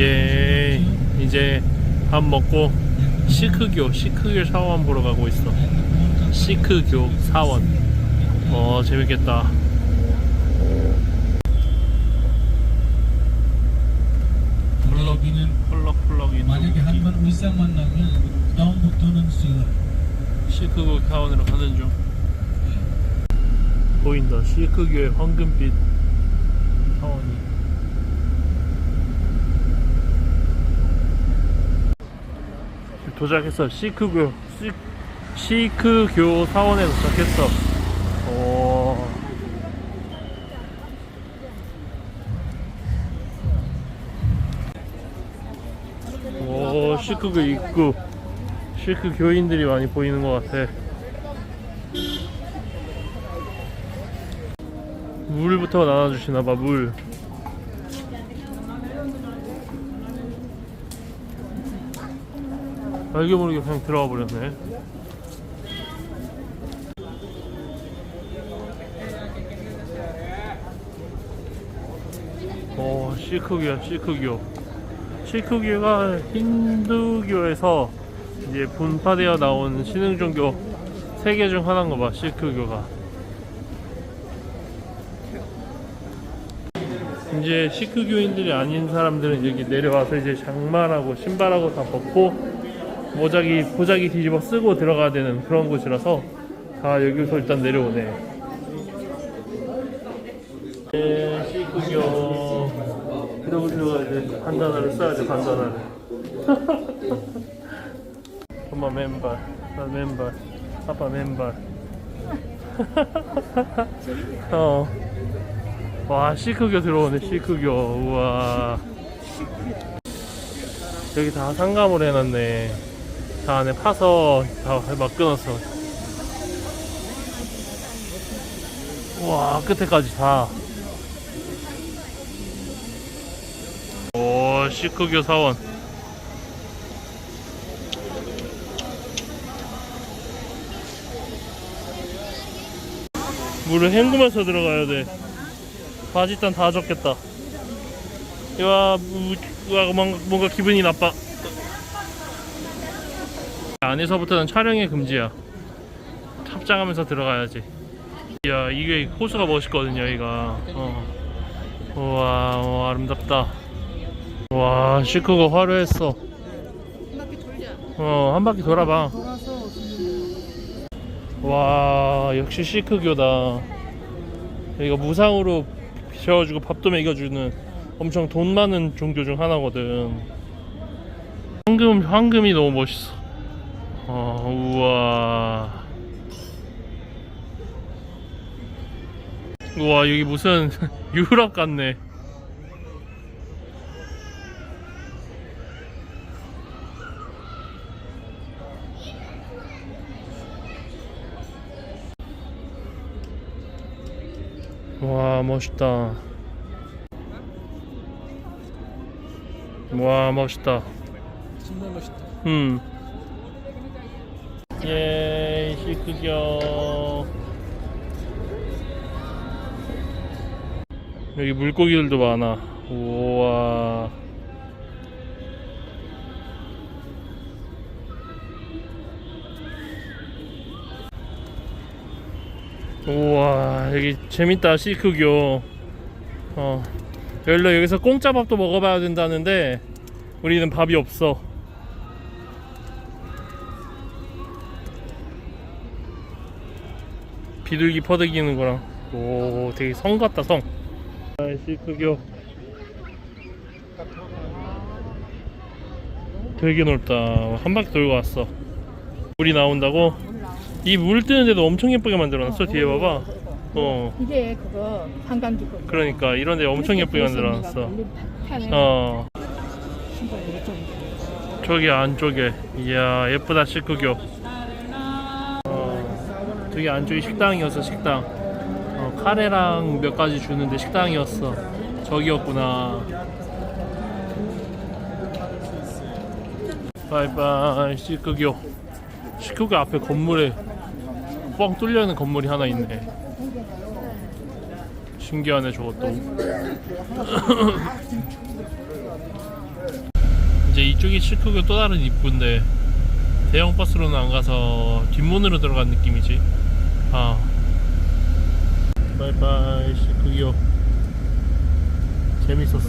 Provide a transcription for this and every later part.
예, 이제 밥 먹고 시크교, 시크교 사원 보러 가고 있어. 시크교 사원. 어, 재밌겠다. 여기는 펄럭펄럭이 만약에 한번 울산 만나면 다음부터는 서울 시크교 사원으로 가는 중. 보인다. 시크교의 황금빛 사원이. 도착했어. 시크교, 시, 시크교 사원에 도착했어. 오. 오, 시크교 입구. 시크 교인들이 많이 보이는 것 같아. 물부터 나눠주시나봐, 물. 알게 모르게 그냥 들어가 버렸네. 오, 시크교야, 시크교. 시크교가 힌두교에서 이제 분파되어 나온 신흥 종교 세 개 중 하나인 거 봐, 시크교가. 이제 시크교인들이 아닌 사람들은 여기 내려와서 이제 장만하고 신발하고 다 벗고 모자기 보자기 뒤집어 쓰고 들어가야 되는 그런 곳이라서 다 여기서 일단 내려오네. 네, 시크교 들어오셔가 이제 반단화를 써야지 반단화를. 엄마 맨발, 나 맨발, 아빠 맨발. 어. 와 시크교 들어오네 시크교 우와 여기 다 상감을 해놨네 다 안에 파서 다 막 끊었어 와 끝에까지 다 오 시크교 사원 물을 헹구면서 들어가야 돼 바지 일단 다 젖겠다. 와, 우- 와 뭔가, 뭔가 기분이 나빠. 안에서부터는 촬영이 금지야. 탑장하면서 들어가야지. 야, 이게 호수가 멋있거든요, 여기가. 어. 우와, 와, 아름답다. 와, 시크가 화려했어. 어, 한 바퀴 돌아봐. 와, 역시 시크교다. 여기가 무상으로 재워주고 밥도 먹여주는 엄청 돈 많은 종교 중 하나거든. 황금 황금이 너무 멋있어. 어, 우와. 우와 여기 무슨 유럽 같네. 와 멋있다. 와 멋있다. 정말 멋있다 음. 예, 시크교. 여기 물고기들도 많아. 우와. 우와, 여기 재밌다, 시크교. 어. 원래 여기서 공짜 밥도 먹어봐야 된다는데, 우리는 밥이 없어. 비둘기 퍼득이는 거랑 오 되게 성 같다 성. 아이씨 크교 되게 넓다. 한 바퀴 돌고 왔어. 물이 나온다고? 이 물 뜨는데도 엄청 예쁘게 만들어놨어 뒤에 봐봐. 어. 이게 그거 관광지고 그러니까 이런데 엄청 예쁘게 만들어놨어. 어. 저기 안쪽에. 이야 예쁘다 시크교. 어, 저기 안쪽이 식당이었어 식당. 어, 카레랑 몇 가지 주는데 식당이었어. 저기였구나. 바이바이 시크교. 시크교 앞에 건물에 뻥 뚫려 있는 건물이 하나 있네. 신기하네 저것도. 이제 이쪽이 실크교 또 다른 입구인데 대형 버스로는 안 가서 뒷문으로 들어간 느낌이지. 아. 바이바이 실크교. 재밌었어.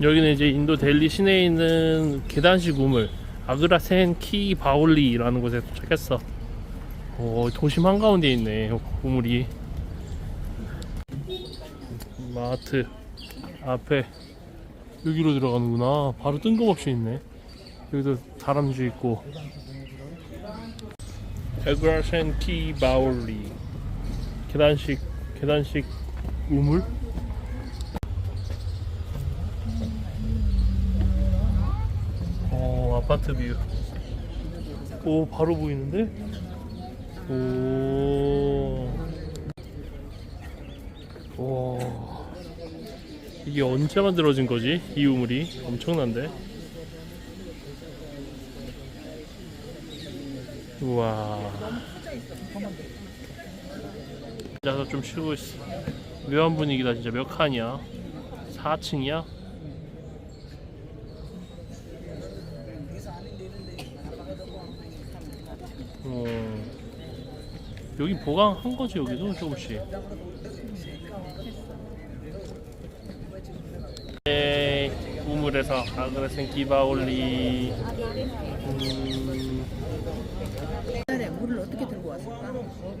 여기는 이제 인도 델리 시내에 있는 계단식 우물 아그라센 키 바올리라는 곳에 도착했어. 오, 도심 한가운데 있네 우물이. 마트 앞에 여기로 들어가는구나. 바로 뜬금없이 있네. 여기도 다람쥐 있고. 아그라센 키 바올리 계단식 계단식 우물. 어 아파트 뷰. 오 바로 보이는데? 오. 와. 이게 언제 만들어진 거지? 이 우물이 엄청난데. 우와. 앉아서 좀 쉬고 있어. 묘한 분위기다 진짜 몇 칸이야? 4층이야? 어. 여기 보강한 거지 여기도 조금씩. 네, 우물에서 아그레센 기바올리. 음, 물을 어떻게 들고 왔을까?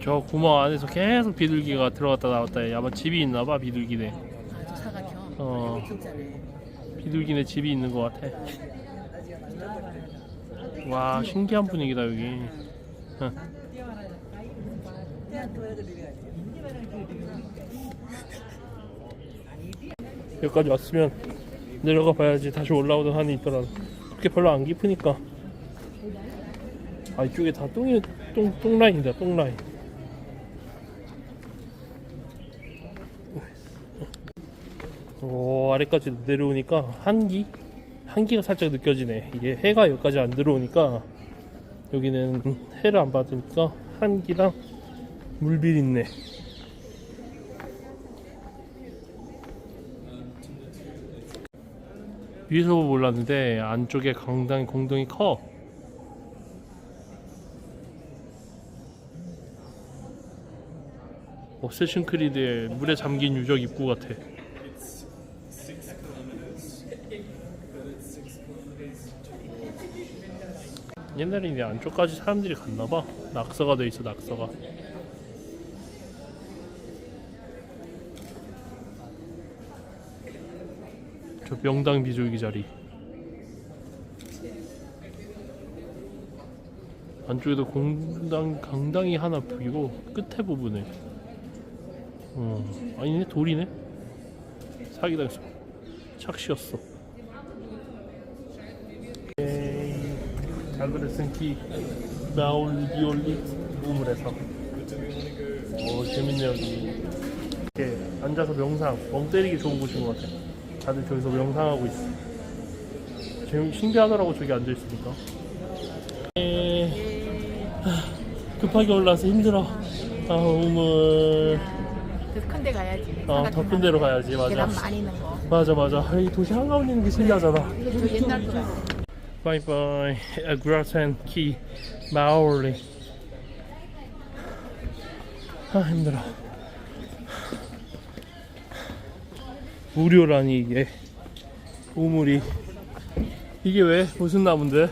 저 구멍 안에서 계속 비둘기가 들어갔다 나왔다 해. 아마 집이 있나봐 비둘기네. 아주 사각형. 어. 진짜네. 비둘기네 집이 있는 것 같아. 와 신기한 분위기다 여기. 어. 여기까지 왔으면 내려가 봐야지 다시 올라오던 한이 있더라. 그렇게 별로 안 깊으니까. 아 이쪽에 다 똥이 똥 똥라인이다 똥라인. 오 아래까지 내려오니까 한기? 한기가 살짝 느껴지네. 이게 해가 여기까지 안 들어오니까 여기는 해를 안 받으니까 한기랑 물비린내 위에서 몰랐는데 안쪽에 강당 공동이 커 어세신 크리드의 물에 잠긴 유적 입구 같아. 옛날에 이 안쪽까지 사람들이 갔나봐. 낙서가 돼 있어 낙서가. 저 명당 비둘기 자리. 안쪽에도 공당 강당이 하나 보이고 끝에 부분에 어. 아니네 돌이네. 사기당했어 착시였어. 자그레슨 키 마울 비올리 우물에서. 오 재밌네 여기. 이렇게 앉아서 명상 멍 때리기 좋은 곳인 것 같아 다들 저기서 명상하고 있어. 재미 신기하더라고 저기 앉아 있으니까. 급하게 올라서 힘들어. 아 우물 더 큰 데 가야지. 아더큰 데로 가야지 맞아 계단 많이 있는 거. 맞아 맞아 아, 이 도시 한가운데 있는 게 신기하잖아 이거 저 옛날 거야. Bye bye. Agrasen Key Maori. 아 힘들어. 무료라니 이게 우물이 이게 왜 무슨 나무인데?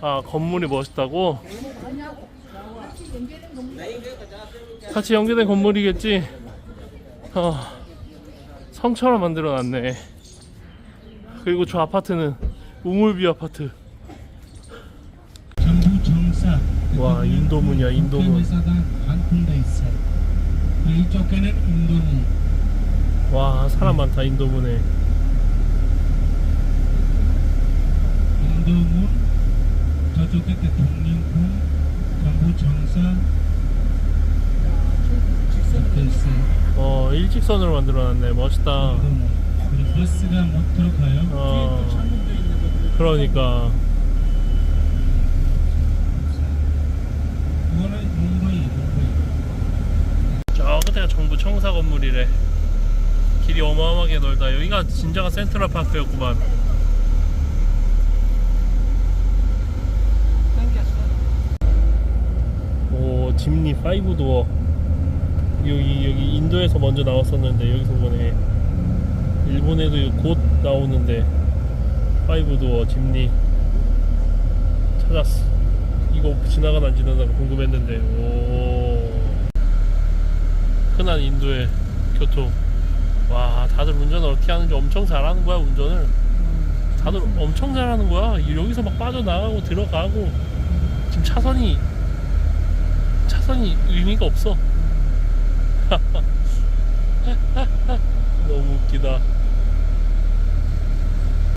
아 건물이 멋있다고? 같이 연계된 건물이겠지? 아 성처럼 만들어 놨네. 그리고 저 아파트는 우물비 아파트. 와, 인도문이야, 인도문. 와 사람 많다 인도문에. 인도문. 저쪽에 대통령궁. 전부 정사. 이렇게 있어. 어 일직선으로 만들어놨네. 멋있다. 그리고 버스가 못 들어가요. 어 그러니까 이거는. 저 끝에가 정부 정부 청사 건물이래. 길이 어마어마하게 넓다. 여기가 진정한 센트럴 파크였구만. 오, 짐니 5 도어. 여기 여기 인도에서 먼저 나왔었는데 여기서 보네. 일본에도 곧 나오는데 5 도어 짐니 찾았어. 이거 지나가나 안 지나가나 궁금했는데 오 흔한 인도의 교통 와 다들 운전을 어떻게 하는지 엄청 잘하는 거야 운전을 다들 엄청 잘하는 거야 여기서 막 빠져나가고 들어가고 지금 차선이 차선이 의미가 없어. 너무 웃기다